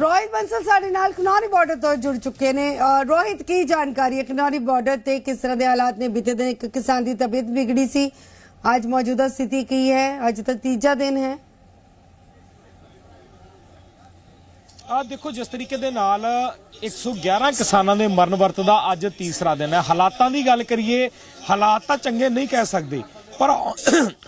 ਰੋਹਿਤ ਬੰਸਲ ਸਾਡੇ ਨਾਲ ਖਨੌਰੀ ਬਾਰਡਰ ਤੋਂ ਜੁੜ ਚੁੱਕੇ ਨੇ। ਰੋਹਿਤ, ਕੀ ਜਾਣਕਾਰੀ ਹੈ? ਖਨੌਰੀ ਬਾਰਡਰ ਤੇ ਕਿਸ ਤਰ੍ਹਾਂ ਦੇ ਹਾਲਾਤ ਨੇ ਬੀਤੇ ਦਿਨ ਇੱਕ ਕਿਸਾਨ ਦੀ ਤਬੀਅਤ ਵਿਗੜੀ ਸੀ। ਅੱਜ ਮੌਜੂਦਾ ਸਥਿਤੀ ਕੀ ਹੈ? ਅੱਜ ਤਾਂ ਤੀਜਾ ਦਿਨ ਹੈ। ਆ ਦੇਖੋ, ਜਿਸ ਤਰੀਕੇ ਦੇ ਨਾਲ 111 ਕਿਸਾਨਾਂ ਦੇ ਮਰਨ ਵਰਤ ਦਾ ਅੱਜ ਤੀਸਰਾ ਦਿਨ ਹੈ। ਹਾਲਾਤਾਂ ਦੀ ਗੱਲ ਕਰੀਏ, ਹਾਲਾਤ ਤਾਂ ਚੰਗੇ ਨਹੀਂ ਕਹਿ ਸਕਦੇ। ਪਰ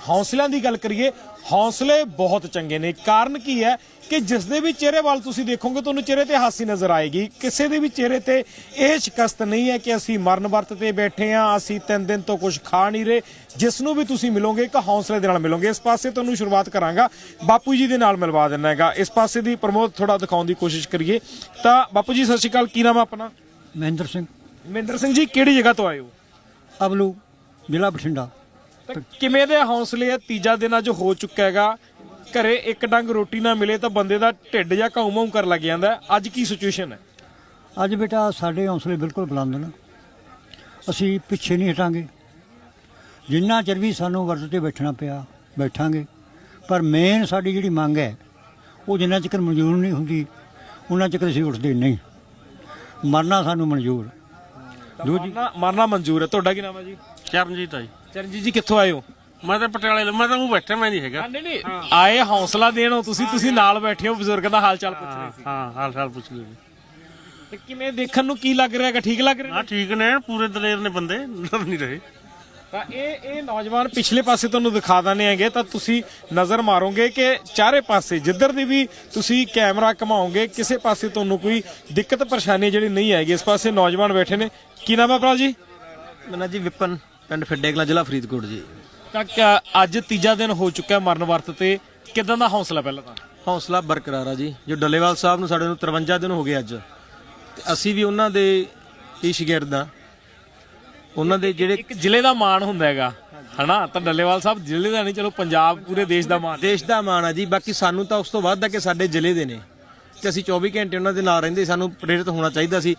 ਹੌਸਲਿਆਂ ਦੀ ਗੱਲ ਕਰੀਏ ਹੌਸਲੇ ਬਹੁਤ ਚੰਗੇ ਨੇ। ਕਾਰਨ ਕੀ ਹੈ ਕਿ ਜਿਸ ਦੇ ਵੀ ਚਿਹਰੇ ਵੱਲ ਤੁਸੀਂ ਦੇਖੋਗੇ ਤੁਹਾਨੂੰ ਚਿਹਰੇ ਤੇ ਹਾਸੀ ਨਜ਼ਰ ਆਏਗੀ। ਕਿਸੇ ਦੇ ਵੀ ਚਿਹਰੇ ਤੇ ਇਹ ਸ਼ਿਕਸਤ ਨਹੀਂ ਹੈ ਕਿ ਅਸੀਂ ਮਰਨ ਵਰਤ ਤੇ ਬੈਠੇ ਆ ਅਸੀਂ ਤਿੰਨ ਦਿਨ ਤੋਂ ਕੁਝ ਖਾ ਨਹੀਂ ਰਹੇ। ਜਿਸ ਨੂੰ ਵੀ ਤੁਸੀਂ ਮਿਲੋਗੇ ਇੱਕ ਹੌਸਲੇ ਦੇ ਨਾਲ ਮਿਲੋਗੇ। ਇਸ ਪਾਸੇ ਤੁਹਾਨੂੰ ਸ਼ੁਰੂਆਤ ਕਰਾਂਗਾ। ਬਾਪੂ ਜੀ ਦੇ ਨਾਲ ਮਿਲਵਾ ਦਿੰਨਾ ਹੈਗਾ। ਇਸ ਪਾਸੇ ਦੀ ਪ੍ਰਮੋਦ ਥੋੜਾ ਦਿਖਾਉਣ ਦੀ ਕੋਸ਼ਿਸ਼ ਕਰੀਏ। ਤਾਂ ਬਾਪੂ ਜੀ ਸਤਿ ਸ਼੍ਰੀ ਅਕਾਲ। ਕੀ ਨਾਮ ਆਪਣਾ? ਮਹਿੰਦਰ ਸਿੰਘ। ਮਹਿੰਦਰ ਸਿੰਘ ਜੀ ਕਿਹੜੀ ਜਗ੍ਹਾ ਤੋਂ ਆਏ ਹੋ? ਅਬਲੂ ਜ਼ਿਲ੍ਹਾ ਬਠਿੰਡਾ। ਤਾਂ ਕਿਵੇਂ ਦੇ ਹੌਸਲੇ ਆ? ਤੀਜਾ ਦਿਨ ਅੱਜ ਹੋ ਚੁੱਕਾ ਹੈਗਾ। ਘਰੇ ਇੱਕ ਡੰਗ ਰੋਟੀ ਨਾ ਮਿਲੇ ਤਾਂ ਬੰਦੇ ਦਾ ਢਿੱਡ ਜਾਂ ਘਾਉ ਮਾਉ ਕਰਨ ਲੱਗ ਜਾਂਦਾ। ਹੈ। ਅੱਜ ਕੀ ਸਿਚੁਏਸ਼ਨ ਹੈ? ਅੱਜ ਬੇਟਾ ਸਾਡੇ ਹੌਸਲੇ ਬਿਲਕੁਲ ਬੁਲੰਦ ਨੇ। ਅਸੀਂ ਪਿੱਛੇ ਨਹੀਂ ਹਟਾਂਗੇ। ਜਿੰਨਾ ਚਿਰ ਵੀ ਸਾਨੂੰ ਵਰਤ ਤੇ ਬੈਠਣਾ ਪਿਆ ਬੈਠਾਂਗੇ। ਪਰ ਮੇਨ ਸਾਡੀ ਜਿਹੜੀ ਮੰਗ ਹੈ ਉਹ ਜਿੰਨਾ ਚਿਰ ਮਨਜ਼ੂਰ ਨਹੀਂ ਹੁੰਦੀ ਉਹਨਾਂ ਚਿਰ ਅਸੀਂ ਉੱਠਦੇ ਨਹੀਂ। ਮਰਨਾ ਸਾਨੂੰ ਮਨਜ਼ੂਰ। ਦੂਜੀ ਮਰਨਾ ਮਰਨਾ ਮਨਜ਼ੂਰ ਹੈ। ਤੁਹਾਡਾ ਕੀ ਨਾਮ ਹੈ ਜੀ? ਚਰਨਜੀਤ ਆ ਜੀ। ਚਰਨਜੀਤ ਜੀ ਕਿੱਥੋਂ ਆਏ ਹੋ? ਮੈਂ ਤਾਂ ਪਟਿਆਲੇ ਮੈਂ ਤਾਂ ਉਹ ਬੈਠਾ ਮੈਂ ਨਹੀਂ ਹੈਗਾ। ਨਹੀਂ ਨਹੀਂ। ਆਏ ਹੌਸਲਾ ਦੇਣ ਹੋ ਤੁਸੀਂ ਤੁਸੀਂ ਨਾਲ ਬੈਠੇ ਹੋ ਬਜ਼ੁਰਗ ਦਾ ਹਾਲ ਚਾਲ ਪੁੱਛ ਰਹੇ ਸੀ। ਹਾਂ ਹਾਲ ਚਾਲ ਪੁੱਛ ਲਿਓ ਤੇ ਕਿਵੇਂ ਦੇਖਣ ਨੂੰ ਕੀ ਲੱਗ ਰਿਹਾ ਹੈਗਾ? ਠੀਕ ਲੱਗ ਰਿਹਾ? ਹਾਂ ਠੀਕ ਨੇ ਪੂਰੇ ਦਲੇਰ ਨੇ ਬੰਦੇ ਡਰ ਨਹੀਂ ਰਹੇ। ਤਾਂ ਇਹ ਇਹ ਨੌਜਵਾਨ ਪਿਛਲੇ ਪਾਸੇ ਤੁਹਾਨੂੰ ਦਿਖਾ ਦਾਨੇ ਹੈਗੇ ਤਾਂ ਤੁਸੀਂ ਨਜ਼ਰ ਮਾਰੋਗੇ ਕਿ ਚਾਰੇ ਪਾਸੇ ਜਿੱਧਰ ਦੀ ਵੀ ਤੁਸੀਂ ਕੈਮਰਾ ਘਮਾਓਗੇ ਕਿਸੇ ਪਾਸੇ ਤੁਹਾਨੂੰ ਕੋਈ ਦਿੱਕਤ ਪਰੇਸ਼ਾਨੀ ਜਿਹੜੀ ਨਹੀਂ ਆਏਗੀ। ਇਸ ਪਾਸੇ ਨੌਜਵਾਨ ਬੈਠੇ ਨੇ। ਕੀ ਨਾਮ ਹੈ ਭਰਾ ਜੀ? ਮੇਰਾ ਜੀ ਵਿਪਨ। ਪਿੰਡ ਫਿੱਡੇਕਲਾ ਜ਼ਿਲ੍ਹਾ ਫਰੀਦਕੋਟ ਜੀ। ਤਾਂ ਕਿਆ ਅੱਜ ਤੀਜਾ ਦਿਨ ਹੋ ਚੁੱਕਾ ਮਰਨ ਵਰਤ ਤੇ। ਕਿਦਾਂ ਦਾ ਹੌਸਲਾ ਪਹਿਲਾਂ ਤਾਂ? ਹੌਸਲਾ ਬਰਕਰਾਰ ਆ ਜੀ। ਜੋ ਡੱਲੇਵਾਲ ਸਾਹਿਬ ਨੂੰ ਸਾਡੇ ਨੂੰ 53 ਦਿਨ ਹੋ ਗਏ ਅੱਜ। ਤੇ ਅਸੀਂ ਵੀ ਉਹਨਾਂ ਦੇ ਹੀ ਸ਼ਾਗਿਰਦ ਹਾਂ ਉਹਨਾਂ ਦੇ ਜਿਹੜੇ ਇੱਕ ਜ਼ਿਲ੍ਹੇ ਦਾ ਮਾਣ ਹੁੰਦਾ ਹੈਗਾ। ਹਨਾ? ਤਾਂ ਡੱਲੇਵਾਲ ਸਾਹਿਬ ਜ਼ਿਲ੍ਹੇ ਦਾ ਨਹੀਂ ਚਲੋ ਪੰਜਾਬ ਪੂਰੇ ਦੇਸ਼ ਦਾ ਮਾਣ ਦੇਸ਼ ਦਾ ਮਾਣ ਆ ਜੀ। ਬਾਕੀ ਸਾਨੂੰ ਤਾਂ ਉਸ ਤੋਂ ਵੱਧ ਆ ਕਿ ਸਾਡੇ ਜ਼ਿਲ੍ਹੇ ਦੇ ਨੇ। ਤੇ ਅਸੀਂ 24 ਘੰਟੇ ਉਹਨਾਂ ਦੇ ਨਾਲ ਰਹਿੰਦੇ ਸਾਨੂੰ ਪ੍ਰੇਰਿਤ ਹੋਣਾ ਚਾਹੀਦਾ ਸੀ।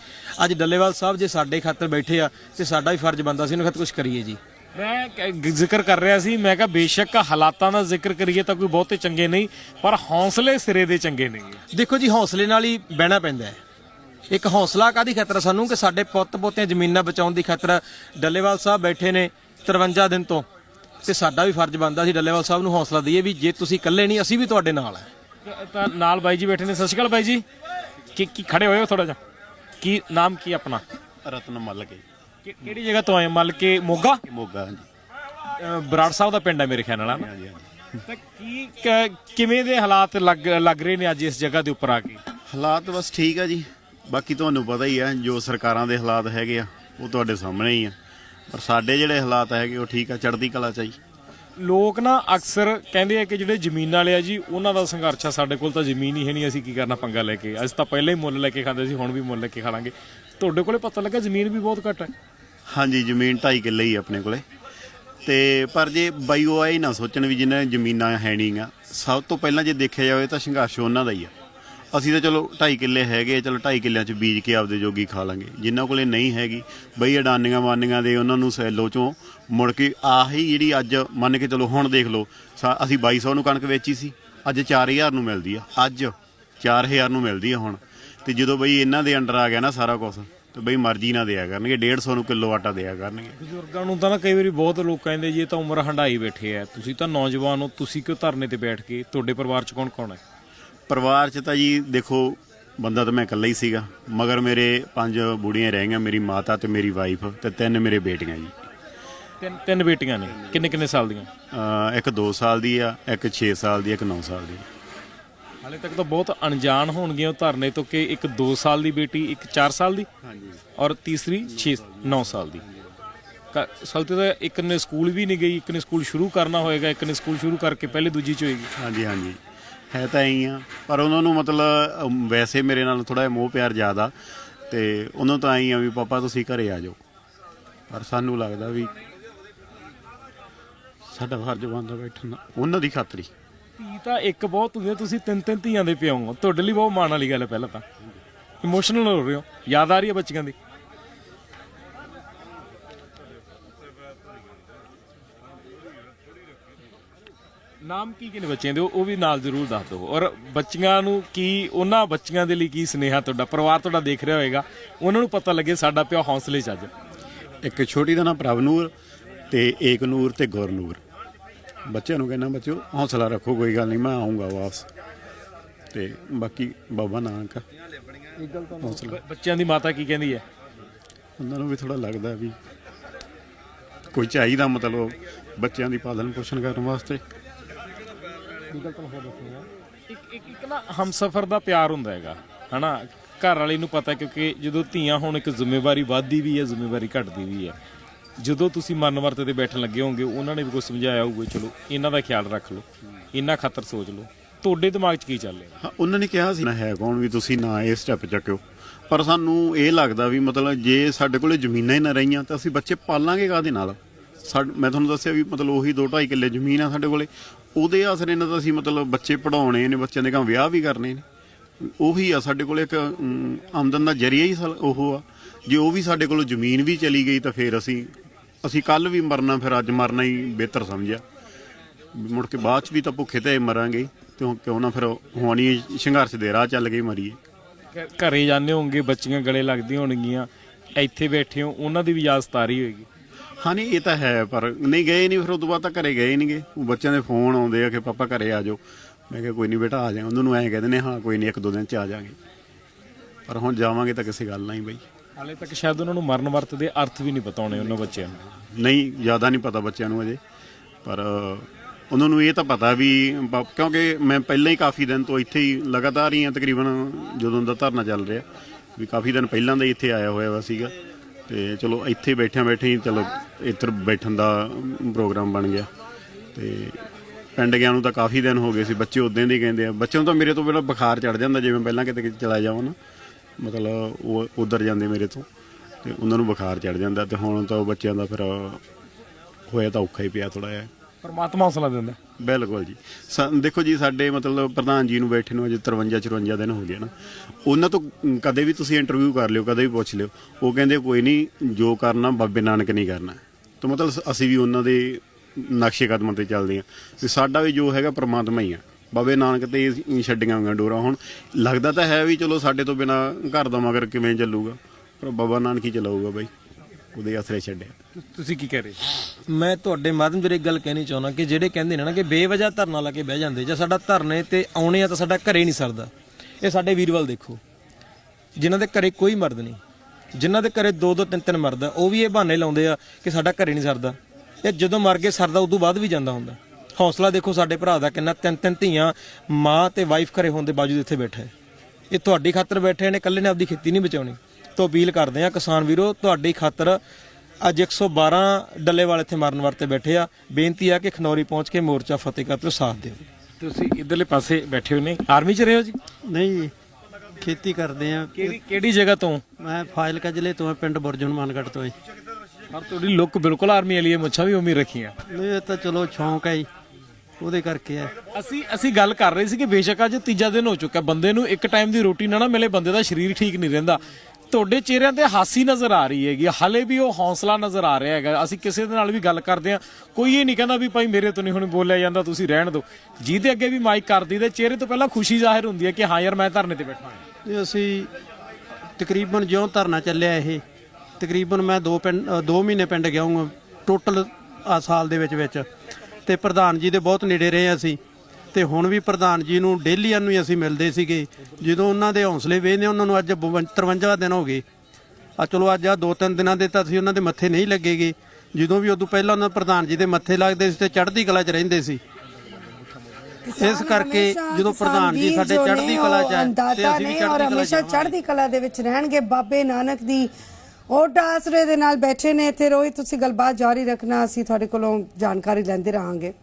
ਅੱਜ ਡੱਲੇਵਾਲ ਸਾਹਿਬ ਜੇ ਸਾਡੇ ਖਾਤਰ ਬੈਠੇ ਆ ਤੇ ਸਾਡਾ ਵੀ ਫਰਜ਼ ਬਣਦਾ ਸੀ ਉਹਨਾਂ ਖਾਤਰ ਕੁਝ ਕਰੀਏ ਜੀ। ਮੈਂ ਕ- ਜ਼ਿਕਰ ਕਰ ਰਿਹਾ ਸੀ ਮੈਂ ਕਿਹਾ ਬੇਸ਼ੱਕ ਹਾਲਾਤਾਂ ਦਾ ਜ਼ਿਕਰ ਕਰੀਏ ਤਾਂ ਕੋਈ ਬਹੁਤੇ ਚੰਗੇ ਨਹੀਂ ਪਰ ਹੌਸਲੇ ਸਿਰੇ ਦੇ ਚੰਗੇ ਨਹੀਂ ਦੇਖੋ ਜੀ ਹੌਸਲੇ ਨਾਲ ਹੀ ਬਹਿਣਾ ਪੈਂਦਾ ਹੈ। ਇੱਕ ਹੌਸਲਾ ਕਾਦੀ ਖਾਤਰ ਸਾਨੂੰ? ਕਿ ਸਾਡੇ ਪੁੱਤ ਪੋਤਿਆਂ ਜ਼ਮੀਨਾਂ ਬਚਾਉਣ ਦੀ ਖਾਤਰ ਡੱਲੇਵਾਲ ਸਾਹਿਬ ਬੈਠੇ ਨੇ 53 ਦਿਨ ਤੋਂ। ਤੇ ਸਾਡਾ ਵੀ ਫਰਜ਼ ਬਣਦਾ ਸੀ ਡੱਲੇਵਾਲ ਸਾਹਿਬ ਨੂੰ ਹੌਸਲਾ ਦਈਏ ਵੀ ਜੇ ਤੁਸੀਂ ਇਕੱਲੇ ਨਹੀਂ ਅਸੀਂ ਵੀ ਤੁਹਾਡੇ ਨਾਲ ਹੈ। ਤਾਂ- ਨਾਲ ਬਾਈ ਜੀ ਬੈਠੇ ਨੇ। ਸਤਿ ਸ਼੍ਰੀ ਅਕਾਲ ਬਾਈ ਜੀ। ਕੀ ਕੀ ਖੜੇ ਹੋਏ ਹੋ ਥੋੜਾ ਜਿਹਾ? ਕੀ ਨਾਮ ਕੀ ਆਪਣਾ? ਰਤਨ ਮੱਲ ਕੇ ਕਿ- ਕਿਹੜੀ ਜਗ੍ਹਾ ਤੋਂ ਆਏ ਮਲ ਕੇ ਮੋਗਾ? ਮੋਗਾ ਹਾਂਜੀ। ਬਰਾੜ ਸਾਹਿਬ ਦਾ ਪਿੰਡ ਹੈ ਮੇਰੇ ਖਿਆਲ ਨਾਲ ਹਨਾ? ਹਾਂਜੀ ਹਾਂਜੀ। ਤਾਂ ਕੀ ਕ- ਕਿਵੇਂ ਦੇ ਹਾਲਾਤ ਲੱਗ ਲੱਗ ਰਹੇ ਨੇ ਅੱਜ ਇਸ ਜਗ੍ਹਾ ਦੇ ਉੱਪਰ ਆ ਕੇ? ਹਾਲਾਤ ਬਸ ਠੀਕ ਆ ਜੀ। ਬਾਕੀ ਤੁਹਾਨੂੰ ਪਤਾ ਹੀ ਆ ਜੋ ਸਰਕਾਰਾਂ ਦੇ ਹਾਲਾਤ ਹੈਗੇ ਆ ਉਹ ਤੁਹਾਡੇ ਸਾਹਮਣੇ ਹੀ ਆ। ਪਰ ਸਾਡੇ ਜਿਹੜੇ ਹਾਲਾਤ ਹੈਗੇ ਉਹ ਠੀਕ ਆ ਚੜ੍ਹਦੀ ਕਲਾ ਚ ਆ ਜੀ। ਲੋਕ ਨਾ ਅਕਸਰ ਕਹਿੰਦੇ ਆ ਕਿ ਜਿਹੜੇ ਜ਼ਮੀਨ ਵਾਲੇ ਆ ਜੀ, ਉਹਨਾਂ ਦਾ ਸੰਘਰਸ਼ ਆ, ਸਾਡੇ ਕੋਲ ਤਾਂ ਜ਼ਮੀਨ ਹੀ ਹੈ ਨਹੀਂ, ਅਸੀਂ ਕੀ ਕਰਨਾ ਪੰਗਾ ਲੈ ਕੇ। ਅਸੀਂ ਤਾਂ ਪਹਿਲਾਂ ਹੀ ਮੁੱਲ ਲੈ ਕੇ ਖਾਂਦੇ ਸੀ, ਹੁਣ ਵੀ ਮੁੱਲ ਲੈ ਕੇ ਖਾ ਲਾਂਗੇ। ਤੁਹਾਡੇ ਕੋਲੇ ਪਤਾ ਲੱਗਾ ਜ਼ਮੀਨ ਵੀ ਬਹੁਤ ਘੱਟ ਹੈ? ਹਾਂਜੀ, ਜ਼ਮੀਨ 2.5 ਕਿੱਲੇ ਹੀ ਆ ਆਪਣੇ ਕੋਲੇ। ਤੇ ਪਰ ਜੇ ਬਾਈ ਉਹ ਇਹ ਨਾ ਸੋਚਣ ਵੀ ਜਿਨ੍ਹਾਂ ਦੀਆਂ ਜ਼ਮੀਨਾਂ ਹੈ ਨਹੀਂਗਾ ਸਭ ਤੋਂ ਪਹਿਲਾਂ ਜੇ ਦੇਖਿਆ ਜਾਵੇ ਤਾਂ ਸੰਘਰਸ਼ ਉਹਨਾਂ ਦਾ ਹੀ ਆ। ਅਸੀਂ ਤਾਂ ਚਲੋ 2.5 ਕਿੱਲੇ ਹੈਗੇ ਚਲੋ 2.5 ਕਿੱਲਿਆਂ 'ਚ ਬੀਜ ਕੇ ਆਪਦੇ ਜੋਗੀ ਖਾ ਲਾਂਗੇ। ਜਿਨ੍ਹਾਂ ਕੋਲੇ ਨਹੀਂ ਹੈਗੀ, ਬਈ ਅਡਾਨੀਆਂ ਮਾਨੀਆਂ ਦੇ ਉਹਨਾਂ ਨੂੰ ਸੈਲੋ 'ਚੋਂ ਮੁੜ ਕੇ ਆਹੀ ਜਿਹੜੀ ਅੱਜ ਮੰਨ ਕੇ ਚਲੋ ਹੁਣ ਦੇਖ ਲਓ, ਸਾ- ਅਸੀਂ 2200 ਨੂੰ ਕਣਕ ਵੇਚੀ ਸੀ, ਅੱਜ 4000 ਨੂੰ ਮਿਲਦੀ ਆ, ਅੱਜ 4000 ਨੂੰ ਮਿਲਦੀ ਆ ਹੁਣ। ਤੇ ਜਦੋਂ ਬਈ ਇਹਨਾਂ ਦੇ ਅੰਡਰ ਆ ਗਿਆ ਨਾ ਸਾਰਾ ਕੁਝ ਤੇ ਬਈ ਮਰਜ਼ੀ ਨਾਲ ਦਿਆ ਕਰਨਗੇ 150 ਨੂੰ ਕਿਲੋ ਆਟਾ ਦਿਆ ਕਰਨਗੇ। ਬਜ਼ੁਰਗਾਂ ਨੂੰ ਤਾਂ ਨਾ ਕਈ ਵਾਰੀ ਬਹੁਤ ਲੋਕ ਕਹਿੰਦੇ ਜੀ, ਇਹ ਤਾਂ ਉਮਰ ਹੰਡਾਈ ਬੈਠੇ ਆ। ਤੁਸੀਂ ਤਾਂ ਨੌਜਵਾਨ ਹੋ, ਤੁਸੀਂ ਕਿਉਂ ਧਰਨੇ ਤੇ ਬੈਠ ਕੇ, ਤੁਹਾਡੇ ਪਰਿਵਾਰ 'ਚ ਕੌਣ ਕੌਣ ਹੈ? ਪਰਿਵਾਰ 'ਚ ਤਾਂ ਜੀ ਦੇਖੋ ਬੰਦਾ ਤਾਂ ਮੈਂ ਇਕੱਲਾ ਹੀ ਸੀਗਾ। ਮਗਰ ਮੇਰੇ ਪੰਜ ਬੁੜੀਆਂ ਰਹਿ ਗਈਆਂ ਮੇਰੀ ਮਾਤਾ ਤੇ ਮੇਰੀ ਵਾਈਫ ਤੇ ਤਿੰਨ ਮੇਰੇ ਬੇਟੀਆਂ ਜੀ। ਤਿੰਨ ਤਿੰਨ ਬੇਟੀਆਂ ਨੇ। ਕਿੰਨੇ ਕਿੰਨੇ ਸਾਲ ਦੀਆਂ? ਅਹ ਇੱਕ 2 ਸਾਲ ਦੀ ਆ ਇੱਕ 6 ਸਾਲ ਦੀ ਇੱਕ 9 ਸਾਲ ਦੀ। ਹਾਲੇ ਤੱਕ ਤਾਂ ਬਹੁਤ ਅਣਜਾਣ ਹੋਣਗੀਆਂ ਉਹ ਧਰਨੇ ਤੋਂ ਕਿ ਇੱਕ 2 ਸਾਲ ਦੀ ਬੇਟੀ ਇੱਕ 4 ਸਾਲ ਦੀ ਹਾਂਜੀ। ਔਰ ਤੀਸਰੀ 6 9 ਸਾਲ ਦੀ। ਕ- ਅਸਲ ਤੇ ਤਾਂ ਇੱਕ ਨੇ ਸਕੂਲ ਵੀ ਨਹੀਂ ਗਈ ਇੱਕ ਨੇ ਸਕੂਲ ਸ਼ੁਰੂ ਕਰਨਾ ਹੋਏਗਾ ਇੱਕ ਨੇ ਸਕੂਲ ਸ਼ੁਰੂ ਕਰਕੇ ਪਹਿਲੇ ਦੂਜੀ ਚ ਹੋਏਗੀ। ਹਾਂਜੀ ਹਾਂਜੀ। ਹੈ ਤਾਂ ਐਂ ਹੀ ਆ। ਪਰ ਉਹਨਾਂ ਨੂੰ ਮਤਲਬ ਵੈਸੇ ਮੇਰੇ ਨਾਲ ਥੋੜਾ ਜਿਹਾ ਮੋਹ ਪਿਆਰ ਜ਼ਿਆਦਾ ਤੇ ਉਹਨਾਂ ਤਾਂ ਐਂ ਆ ਵੀ ਪਾਪਾ ਤੁਸੀਂ ਘਰੇ ਆ ਜਾਓ। ਪਰ ਸਾਨੂੰ ਲੱਗਦਾ ਵੀ ਸਾਡਾ ਫਰਜ਼ ਬਣਦਾ ਬੈਠਣ ਦਾ ਉਹਨਾਂ ਦੀ ਖਾਤਰੀ ਧੀ ਤਾਂ ਇੱਕ ਬਹੁਤ ਹੁੰਦੀ ਆ, ਤੁਸੀਂ ਤਿੰਨ ਤਿੰਨ ਧੀਆਂ ਦੇ ਪਿਓ ਹੋ। ਤੁਹਾਡੇ ਲਈ ਬਹੁਤ ਮਾਣ ਵਾਲੀ ਗੱਲ ਹੈ ਪਹਿਲਾਂ ਤਾਂ। ਇਮੋਸ਼ਨਲ ਹੋ ਰਹੇ ਹੋ। ਯਾਦ ਆ ਰਹੀ ਹੈ ਬੱਚਿਆਂ ਦੀ। ਨਾਮ ਕੀ ਕੀ ਨੇ ਬੱਚਿਆਂ ਦੇ? ਉਹ ਵੀ ਨਾਲ ਜ਼ਰੂਰ ਦੱਸ ਦਿਓ। ਔਰ ਬੱਚੀਆਂ ਨੂੰ ਕੀ ਉਹਨਾਂ ਬੱਚੀਆਂ ਦੇ ਲਈ ਕੀ ਸਨੇਹਾ ਤੁਹਾਡਾ? ਪਰਿਵਾਰ ਤੁਹਾਡਾ ਦੇਖ ਰਿਹਾ ਹੋਏਗਾ। ਉਹਨਾਂ ਨੂੰ ਪਤਾ ਲੱਗੇ ਸਾਡਾ ਪਿਓ ਹੌਸਲੇ 'ਚ ਅੱਜ। ਇੱਕ ਛੋਟੀ ਦਾ ਨਾਮ ਪ੍ਰਭਨੂਰ ਤੇ ਏਕ ਨੂਰ ਤੇ ਗੁਰਨੂਰ ਬੱਚਿਆਂ ਨੂੰ ਕਹਿੰਦਾ ਬੱਚਿਓ ਹੌਸਲਾ ਰੱਖੋ ਕੋਈ ਗੱਲ ਨਹੀਂ ਮੈਂ ਆਉਂਗਾ ਵਾਪਸ। ਤੇ ਬਾਕੀ ਬਾਬਾ ਨਾਨਕ ਬੱਚਿਆਂ ਦੀ ਮਾਤਾ ਕੀ ਕਹਿੰਦੀ ਹੈ? ਉਹਨਾਂ ਨੂੰ ਵੀ ਥੋੜਾ ਲੱਗਦਾ ਵੀ ਕੋਈ ਚਾਹੀਦਾ ਮਤਲਬ ਬੱਚਿਆਂ ਦੀ ਪਾਲਣ ਪੋਸ਼ਣ ਕਰਨ ਵਾਸਤੇ। ਇੱਕ ਇੱਕ ਇੱਕ ਨਾ ਹਮਸਫਰ ਦਾ ਪਿਆਰ ਹੁੰਦਾ ਹੈਗਾ ਹਨਾ? ਘਰ ਵਾਲੀ ਨੂੰ ਪਤਾ ਕਿਉਂਕਿ ਜਦੋਂ ਧੀਆਂ ਹੁਣ ਇੱਕ ਜ਼ਿੰਮੇਵਾਰੀ ਵੱਧਦੀ ਵੀ ਹੈ ਜ਼ਿੰਮੇਵਾਰੀ ਘਟਦੀ ਵੀ ਹੈ। ਜਦੋਂ ਤੁਸੀਂ ਮਨ ਵਰਤ ਤੇ ਬੈਠਣ ਲੱਗੇ ਹੋਵੋਗੇ ਉਹਨਾਂ ਨੇ ਵੀ ਕੁਝ ਸਮਝਾਇਆ ਹੋਊਗਾ ਚਲੋ ਇਹਨਾਂ ਦਾ ਖਿਆਲ ਰੱਖ ਲਓ ਇਹਨਾਂ ਖਾਤਰ ਸੋਚ ਲਓ। ਤੁਹਾਡੇ ਦਿਮਾਗ 'ਚ ਕੀ ਚੱਲ ਰਿਹਾ? ਹਾਂ ਉਹਨਾਂ ਨੇ ਕਿਹਾ ਸੀ ਨਾ ਹੈ ਕੌਣ ਵੀ ਤੁਸੀਂ ਨਾ ਇਹ ਸਟੈਪ ਚੱਕਿਓ? ਪਰ ਸਾਨੂੰ ਇਹ ਲੱਗਦਾ ਵੀ ਮਤਲਬ ਜੇ ਸਾਡੇ ਕੋਲੇ ਜ਼ਮੀਨਾਂ ਹੀ ਨਾ ਰਹੀਆਂ ਤਾਂ ਅਸੀਂ ਬੱਚੇ ਪਾਲਾਂਗੇ ਕਾਦੇ ਨਾਲ? ਮੈਂ ਤੁਹਾਨੂੰ ਦੱਸਿਆ ਵੀ ਮਤਲਬ ਉਹੀ 2.5 ਕਿੱਲੇ ਜ਼ਮੀਨ ਆ ਸਾਡੇ ਕੋਲੇ। ਉਹਦੇ ਆਸਰੇ ਨਾਲ ਤਾਂ ਅਸੀਂ ਮਤਲਬ ਬੱਚੇ ਪੜਾਉਣੇ ਨੇ, ਬੱਚਿਆਂ ਦੇ ਕੰਮ ਵਿਆਹ ਵੀ ਕਰਨੇ ਨੇ। ਉਹੀ ਆ, ਸਾਡੇ ਕੋਲ ਇੱਕ ਆਮਦਨ ਦਾ ਜਰੀਆ ਹੀ ਉਹ ਆ। ਜੇ ਉਹ ਵੀ ਸਾਡੇ ਕੋਲੋਂ ਜ਼ਮੀਨ ਵੀ ਚਲੀ ਗਈ ਤਾਂ ਫਿਰ ਅਸੀਂ ਅਸੀਂ ਕੱਲ ਵੀ ਮਰਨਾ, ਫਿਰ ਅੱਜ ਮਰਨਾ ਹੀ ਬਿਹਤਰ ਸਮਝਿਆ। ਮੁੜ ਕੇ ਬਾਅਦ ਚ ਵੀ ਤਾਂ ਭੁੱਖੇ ਤੇ ਮਰਾਂਗੇ। ਤੇ ਹੁਣ ਕਿਉਂ ਨਾ ਫਿਰ ਹੋਣੀ ਸੰਘਰਸ਼ ਦੇ ਰਾਹ ਚੱਲ ਗਏ ਮਰੀਏ। ਘ- ਘਰੇ ਜਾਂਦੇ ਹੋਵੋਗੇ ਬੱਚੀਆਂ ਗਲੇ ਲੱਗਦੀਆਂ ਹੋਣਗੀਆਂ। ਇੱਥੇ ਬੈਠੇ ਹੋ, ਉਹਨਾਂ ਦੀ ਵੀ ਯਾਦ ਸਤਾਰੀ ਹੋਏਗੀ। ਹਾਂ ਨਹੀਂ ਇਹ ਤਾਂ ਹੈ ਪਰ ਨਹੀਂ ਗਏ ਨਹੀਂ ਫਿਰ ਤੋਂ ਬਾਅਦ ਤਾਂ ਘਰੇ ਗਏ ਨਹੀਂਗੇ। ਉਹ ਬੱਚਿਆਂ ਦੇ ਫੋਨ ਆਉਂਦੇ ਆ ਕਿ ਪਾਪਾ ਘਰੇ ਆ ਜਾਓ। ਮੈਂ ਕਿਹਾ ਕੋਈ ਨਹੀਂ ਬੇਟਾ ਆ ਜਾ ਉਹਨਾਂ ਨੂੰ ਐਂ ਕਹਿੰਦੇ ਨੇ ਹਾਂ ਕੋਈ ਨਹੀਂ ਇੱਕ ਦੋ ਦਿਨ ਚ ਆ ਜਾਾਂਗੇ। ਪਰ ਹੁਣ ਜਾਵਾਂਗੇ ਤਾਂ ਕਿਸੇ ਗੱਲ ਨਹੀਂ ਬਈ। ਹਾਲੇ ਤੱਕ ਸ਼ਾਇਦ ਉਹਨਾਂ ਨੂੰ ਮਰਨ ਵਰਤ ਦੇ ਅਰਥ ਵੀ ਨਹੀਂ ਪਤਾ ਹੋਣੇ ਉਹਨਾਂ ਬੱਚਿਆਂ ਨੂੰ। ਨਹੀਂ ਜ਼ਿਆਦਾ ਨਹੀਂ ਪਤਾ ਬੱਚਿਆਂ ਨੂੰ ਅਜੇ। ਪਰ ਉਹਨਾਂ ਨੂੰ ਇਹ ਤਾਂ ਪਤਾ ਵੀ ਕਿਉਂਕਿ ਮੈਂ ਪਹਿਲਾਂ ਹੀ ਕਾਫੀ ਦਿਨ ਤੋਂ ਇੱਥੇ ਹੀ ਲਗਾਤਾਰ ਹੀ ਆ ਤਕਰੀਬਨ ਜਦੋਂ ਦਾ ਧਰਨਾ ਚੱਲ ਰਿਹਾ ਵੀ ਕਾਫੀ ਦਿਨ ਪਹਿਲਾਂ ਦਾ ਹੀ ਇੱਥੇ ਆਇਆ ਹੋਇਆ ਵਾ ਸੀਗਾ। ਤੇ ਚਲੋ ਇੱਥੇ ਬੈਠਿਆਂ ਬੈਠੇ ਹੀ ਚਲੋ ਇੱਧਰ ਬੈਠਣ ਦਾ ਪ੍ਰੋਗਰਾਮ ਬਣ ਗਿਆ। ਤੇ ਪਿੰਡ ਗਿਆ ਨੂੰ ਤਾਂ ਕਾਫੀ ਦਿਨ ਹੋ ਗਏ ਸੀ, ਬੱਚੇ ਉਦੋਂ ਦੇ ਕਹਿੰਦੇ ਆ। ਬੱਚਿਆਂ ਨੂੰ ਤਾਂ ਮੇਰੇ ਤੋਂ ਪਹਿਲਾਂ ਬੁਖਾਰ ਚੜ ਜਾਂਦਾ ਜਿਵੇਂ ਪਹਿਲਾਂ ਕਿਤੇ ਕਿਤੇ ਚਲਾ ਜਾਵਾਂ ਨਾ। ਮਤਲਬ ਉਹ ਉਧਰ ਜਾਂਦੇ ਮੇਰੇ ਤੋਂ ਤੇ ਉਹਨਾਂ ਨੂੰ ਬੁਖਾਰ ਚੜ ਜਾਂਦਾ ਤੇ ਹੁਣ ਤਾਂ ਉਹ ਬੱਚਿਆਂ ਦਾ ਫਿਰ ਹੋਇਆ ਤਾਂ ਔਖਾ ਹੀ ਪਿਆ ਥੋੜਾ ਜਿਹਾ। ਪਰਮਾਤਮਾ ਹੌਸਲਾ ਦਿੰਦਾ। ਬਿਲਕੁਲ ਜੀ। ਸਾ- ਦੇਖੋ ਜੀ, ਸਾਡੇ ਮਤਲਬ ਪ੍ਰਧਾਨ ਜੀ ਨੂੰ ਬੈਠੇ ਨੂੰ ਅਜੇ 53 54 ਦਿਨ ਹੋ ਗਏ ਨਾ। ਉਹਨਾਂ ਤੋਂ ਕਦੇ ਵੀ ਤੁਸੀਂ ਇੰਟਰਵਿਊ ਕਰ ਲਿਓ, ਕਦੇ ਵੀ ਪੁੱਛ ਲਿਓ, ਉਹ ਕਹਿੰਦੇ ਕੋਈ ਨਹੀਂ, ਜੋ ਕਰਨਾ, ਬਾਬੇ ਨਾਨਕ ਨਹੀਂ ਕਰਨਾ। ਤਾਂ ਮਤਲਬ ਅਸੀਂ ਵੀ ਉਹਨਾਂ ਦੇ ਨਕਸ਼ੇ ਕਦਮਾਂ ਤੇ ਚੱਲਦੇ ਹਾਂ। ਤੇ ਸਾਡਾ ਵੀ ਜੋ ਹੈਗਾ ਪ੍ਰਮਾਤਮਾ ਹੀ ਆ। ਬਾਬੇ ਨਾਨਕ ਤੇ ਹੀ ਛੱਡੀਆਂ ਹੋਈਆਂ ਡੋਰਾਂ। ਹੁਣ ਲੱਗਦਾ ਤਾਂ ਹੈ ਵੀ ਚਲੋ ਸਾਡੇ ਤੋਂ ਬਿਨਾ ਘਰ ਦਾ ਮਗਰ ਕਿਵੇਂ ਚੱਲੂਗਾ, ਪਰ ਬਾਬਾ ਨਾਨਕ ਹੀ ਚਲਾਊਗਾ ਬਾਈ। ਉਹਦੇ ਆਸਰੇ ਛੱਡਿਆ। ਤੁਸੀਂ ਕੀ ਕਹਿ ਰਹੇ ਮੈਂ ਤੁਹਾਡੇ ਮਾਧਿਅਮ ਜਰੇ ਇੱਕ ਗੱਲ ਕਹਿਣੀ ਚਾਹੁੰਦਾ ਕਿ ਜਿਹੜੇ ਕਹਿੰਦੇ ਨੇ ਨਾ ਕਿ ਬੇਵਜ੍ਹਾ ਧਰਨਾ ਲਾ ਕੇ ਬਹਿ ਜਾਂਦੇ ਜੇ ਸਾਡਾ ਧਰਨੇ ਤੇ ਆਉਣੇ ਆ ਤਾਂ ਸਾਡਾ ਘਰੇ ਨਹੀਂ ਸਰਦਾ। ਇਹ ਸਾਡੇ ਵੀਰਵਾਲ ਦੇਖੋ ਜਿਨ੍ਹਾਂ ਦੇ ਘਰੇ ਕੋਈ ਮਰਦ ਨਹੀਂ ਜਿਨ੍ਹਾਂ ਦੇ ਘਰੇ ਦੋ ਦੋ ਤਿੰਨ ਤਿੰਨ ਮਰਦ ਆ ਉਹ ਵੀ ਇਹ ਬਹਾਨੇ ਲਾਉਂਦੇ ਆ ਕਿ ਸਾਡਾ ਘਰੇ ਨਹੀਂ ਸਰਦਾ। ਇਹ ਜਦੋਂ ਮਰ ਕੇ ਸਰਦਾ ਉਦੋਂ ਬਾਅਦ ਵੀ ਜਾਂਦਾ ਹੁੰਦਾ। ਹੌਸਲਾ ਦੇਖੋ ਸਾਡੇ ਭਰਾ ਦਾ ਕਿੰਨਾ ਤਿੰਨ ਤਿੰਨ ਧੀਆਂ ਮਾਂ ਤੇ ਵਾਈਫ ਘਰੇ ਹੋਣ ਦੇ ਬਾਵਜੂਦ ਇੱਥੇ ਬੈਠਾ ਹੈ। ਇਹ ਤੁਹਾਡੀ ਖਾਤਰ ਬੈਠੇ ਨੇ ਇਕੱਲੇ ਨੇ ਆਪਦੀ ਖੇਤੀ ਨਹੀਂ ਬਚਾਉਣੀ। ਤੋਂ ਅਪੀਲ ਕਰਦੇ ਆ ਕਿਸਾਨ ਵੀਰੋ ਤੁਹਾਡੀ ਖਾਤਰ ਅੱਜ 112 ਡੱਲੇ ਵਾਲੇ ਇੱਥੇ ਮਰਨ ਵਰਤੇ ਬੈਠੇ ਆ। ਬੇਨਤੀ ਆ ਕਿ ਖਨੌਰੀ ਪਹੁੰਚ ਕੇ ਮੋਰਚਾ ਫਤਿਹ ਕਰ ਤੇ ਸਾਥ ਦਿਓ। ਤੁਸੀਂ ਇਧਰਲੇ ਪਾਸੇ ਬੈਠੇ ਹੋ ਨੇ ਆਰਮੀ 'ਚ ਰਹੇ ਹੋ ਜੀ? ਨਹੀਂ ਜੀ ਖੇਤੀ ਕਰਦੇ ਆ। ਕਿਹੜੀ ਕਿਹੜੀ ਜਗ੍ਹਾ ਤੋਂ? ਮੈਂ ਫਾਜ਼ਿਲਕਾ ਜ਼ਿਲ੍ਹੇ ਤੋਂ ਹਾਂ, ਪਿੰਡ ਬੁਰਜਨ ਮਾਨਗੜ ਤੋਂ ਹਾਂ ਪਰ ਤੁਹਾਡੀ ਲੁੱਕ ਬਿਲਕੁਲ ਆਰਮੀ ਵਾਲੀ ਹੈ ਮੁੱਛਾਂ ਵੀ ਉਮੀ ਰੱਖੀਆਂ। ਨਹੀਂ ਇਹ ਤਾਂ ਚਲੋ ਸ਼ੌਂਕ ਹੈ ਜੀ ਉਹਦੇ ਕਰਕੇ ਹੈ ਅਸੀਂ ਅਸੀਂ ਗੱਲ ਕਰ ਰਹੇ ਸੀ ਕਿ ਬੇਸ਼ੱਕ ਅੱਜ ਤੀਜਾ ਦਿਨ ਹੋ ਚੁੱਕਾ ਬੰਦੇ ਨੂੰ ਇੱਕ ਟਾਈਮ ਦੀ ਰੋਟੀ ਨਾ ਨਾ ਮਿਲੇ ਬੰਦੇ ਦਾ ਸਰੀਰ ਠੀਕ ਨਹੀਂ ਰਹਿੰਦਾ। ਤੁਹਾਡੇ ਚਿਹਰਿਆਂ ਤੇ ਹਾਸੀ ਨਜ਼ਰ ਆ ਰਹੀ ਹੈਗੀ ਹਾਲੇ ਵੀ ਉਹ ਹੌਸਲਾ ਨਜ਼ਰ ਆ ਰਿਹਾ ਹੈਗਾ। ਅਸੀਂ ਕਿਸੇ ਦੇ ਨਾਲ ਵੀ ਗੱਲ ਕਰਦੇ ਆ ਕੋਈ ਇਹ ਨਹੀਂ ਕਹਿੰਦਾ ਵੀ ਭਾਈ ਮੇਰੇ ਤੋਂ ਨਹੀਂ ਹੁਣ ਬੋਲਿਆ ਜਾਂਦਾ, ਤੁਸੀਂ ਰਹਿਣ ਦਿਓ। ਜਿਹਦੇ ਅੱਗੇ ਵੀ ਮਾਈਕ ਕਰਦੀ ਤੇ ਚਿਹਰੇ ਤੋਂ ਪਹਿਲਾਂ ਖੁਸ਼ੀ ਜ਼ਾਹਿਰ ਹੁੰਦੀ ਹੈ ਕਿ ਹਾਂ ਯਾਰ, ਮੈਂ ਧਰਨੇ ਤੇ ਬੈਠਾ ਹਾਂ। ਇਹ ਅਸੀਂ ਤਕਰੀਬਨ ਜਿਉਂ ਧਰਨਾ ਚੱਲਿਆ ਇਹ, ਤਕਰੀਬਨ ਮੈਂ 2 ਪਿੰਡ 2 ਮਹੀਨੇ ਪਿੰਡ ਗਿਆ ਹਾਂ ਟੋਟਲ ਆ ਸਾਲ ਦੇ ਵਿੱਚ ਵਿੱਚ। ਤੇ ਪ੍ਰਧਾਨ ਜੀ ਦੇ ਬਹੁਤ ਨੇੜੇ ਰਹੇ ਅਸੀਂ। ਤੇ ਹੁਣ ਵੀ ਪ੍ਰਧਾਨ ਜੀ ਨੂੰ ਡੇਲੀਆਂ ਨੂੰ ਹੀ ਅਸੀਂ ਮਿਲਦੇ ਸੀਗੇ। ਜਦੋਂ ਉਹਨਾਂ ਦੇ ਹੌਸਲੇ ਵੇਖਦੇ ਉਹਨਾਂ ਨੂੰ ਅੱਜ 53 ਦਿਨ ਹੋ ਗਏ। ਆ ਚਲੋ ਅੱਜ ਆ ਦੋ ਤਿੰਨ ਦਿਨਾਂ ਦੇ ਤਾਂ ਅਸੀਂ ਉਹਨਾਂ ਦੇ ਮੱਥੇ ਨਹੀਂ ਲੱਗੇਗੇ। ਜਦੋਂ ਵੀ ਉਦੋਂ ਪਹਿਲਾਂ ਉਹਨਾਂ ਪ੍ਰਧਾਨ ਜੀ ਦੇ ਮੱਥੇ ਲੱਗਦੇ ਸੀ ਤੇ ਚੜ੍ਹਦੀ ਕਲਾ 'ਚ ਰਹਿੰਦੇ ਸੀ। ਇਸ ਕਰਕੇ ਜਦੋਂ ਪ੍ਰਧਾਨ ਜੀ ਸਾਡੇ ਚੜ੍ਹਦੀ ਕਲਾ 'ਚ ਹੈ ਤੇ ਅਸੀਂ ਵੀ। ਚੜ੍ਹਦੀ ਕਲਾ ਦੇ ਵਿੱਚ ਰਹਿਣਗੇ। ਬਾਬੇ ਨਾਨਕ ਦੀ ਓਟ ਆਸਰੇ ਦੇ ਨਾਲ ਬੈਠੇ ਨੇ ਇੱਥੇ। ਰੋਹਿਤ ਤੁਸੀਂ ਗੱਲਬਾਤ ਜਾਰੀ ਰੱਖਣਾ ਅਸੀਂ ਤੁਹਾਡੇ ਕੋਲੋਂ ਜਾਣਕਾਰੀ ਲੈਂਦੇ ਰਹਾਂਗੇ।